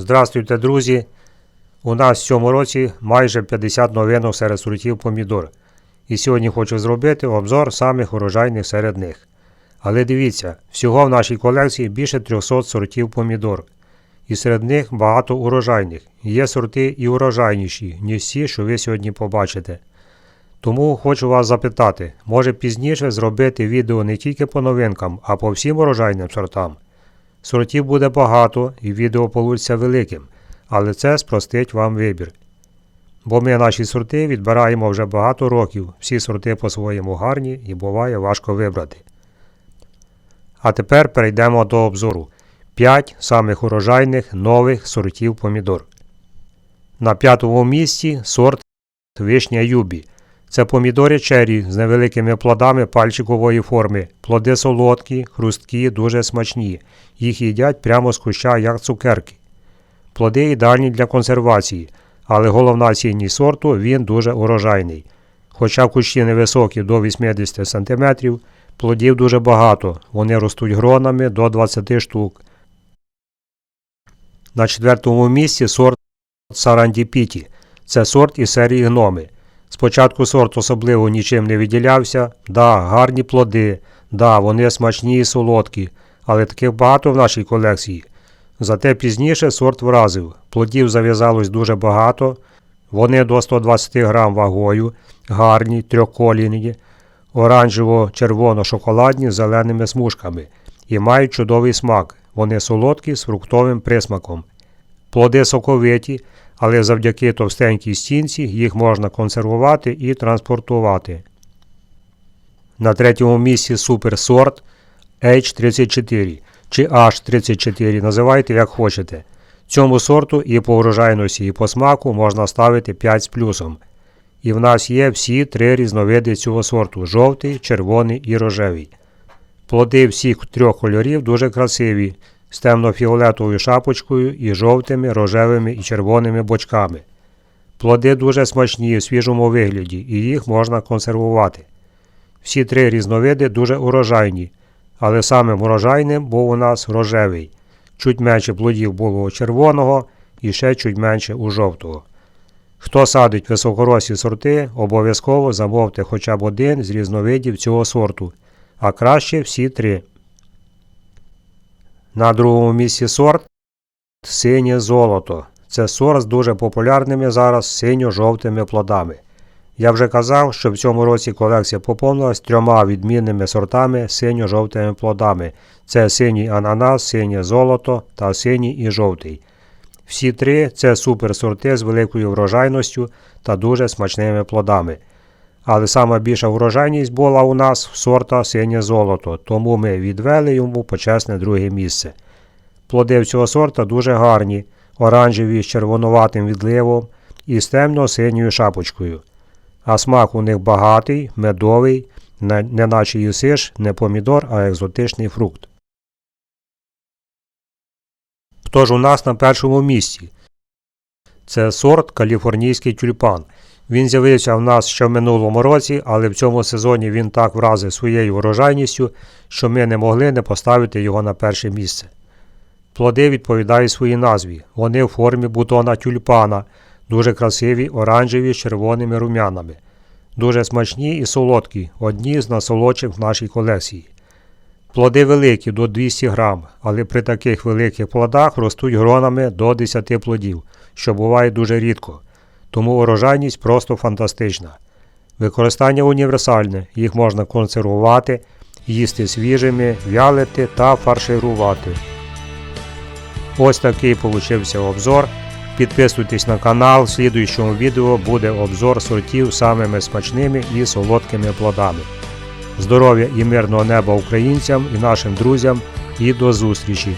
Здравствуйте, друзі! У нас в цьому році майже 50 новинок серед сортів помідор. І сьогодні хочу зробити обзор самих урожайних серед них. Але дивіться, всього в нашій колекції більше 300 сортів помідор. І серед них багато урожайних. Є сорти і урожайніші, ніж всі, що ви сьогодні побачите. Тому хочу вас запитати, може пізніше зробити відео не тільки по новинкам, а по всім урожайним сортам. Сортів буде багато і відео получиться великим, але це спростить вам вибір. Бо ми наші сорти відбираємо вже багато років, всі сорти по-своєму гарні і буває важко вибрати. А тепер перейдемо до обзору. 5 самих урожайних нових сортів помідор. На п'ятому місці сорт вишня Юбі. Це помідори чері з невеликими плодами пальчикової форми. Плоди солодкі, хрусткі, дуже смачні. Їх їдять прямо з куща, як цукерки. Плоди ідеальні для консервації, але головна цінність сорту він дуже урожайний. Хоча кущі невисокі до 80 см, плодів дуже багато, вони ростуть гронами до 20 штук. На четвертому місці сорт Сарандіпіті. Це сорт із серії гноми. Спочатку сорт особливо нічим не виділявся. Да, гарні плоди, да, вони смачні і солодкі, але таких багато в нашій колекції. Зате пізніше сорт вразив. Плодів зав'язалось дуже багато. Вони до 120 грам вагою, гарні, трьохколійні, оранжево-червоно-шоколадні з зеленими смужками і мають чудовий смак. Вони солодкі з фруктовим присмаком. Плоди соковиті, але завдяки товстенькій стінці їх можна консервувати і транспортувати. На третьому місці суперсорт H34 чи H34, називайте як хочете. Цьому сорту і по урожайності, і по смаку можна ставити 5 з плюсом. І в нас є всі три різновиди цього сорту жовтий, червоний і рожевий. Плоди всіх трьох кольорів дуже красиві, з темно-фіолетовою шапочкою і жовтими, рожевими і червоними бочками. Плоди дуже смачні у свіжому вигляді і їх можна консервувати. Всі три різновиди дуже урожайні, але самим урожайним був у нас рожевий. Чуть менше плодів було у червоного і ще чуть менше у жовтого. Хто садить високорослі сорти, обов'язково замовте хоча б один з різновидів цього сорту, а краще всі три. На другому місці сорт синє золото. Це сорт з дуже популярними зараз синьо-жовтими плодами. Я вже казав, що в цьому році колекція поповнилась трьома відмінними сортами синьо-жовтими плодами. Це синій ананас, синє золото та синій і жовтий. Всі три це суперсорти з великою врожайністю та дуже смачними плодами. Але сама більша врожайність була у нас в сорта синє золото, тому ми відвели йому почесне друге місце. Плоди цього сорта дуже гарні, оранжеві з червонуватим відливом і з темно-синьою шапочкою. А смак у них багатий, медовий, не- неначе їсиш не помідор, а екзотичний фрукт. Хто ж у нас на першому місці? Це сорт каліфорнійський тюльпан. Він з'явився в нас ще в минулому році, але в цьому сезоні він так вразив своєю урожайністю, що ми не могли не поставити його на перше місце. Плоди відповідають своїй назві. Вони в формі бутона тюльпана, дуже красиві, оранжеві з червоними рум'янами. Дуже смачні і солодкі, одні з насолодших в нашій колекції. Плоди великі до 200 грам, але при таких великих плодах ростуть гронами до 10 плодів, що буває дуже рідко. Тому урожайність просто фантастична. Використання універсальне, їх можна консервувати, їсти свіжими, вялити та фарширувати. Ось такий получився обзор. Підписуйтесь на канал, в слідуючому відео буде обзор сортів самими смачними і солодкими плодами. Здоров'я і мирного неба українцям і нашим друзям і до зустрічі!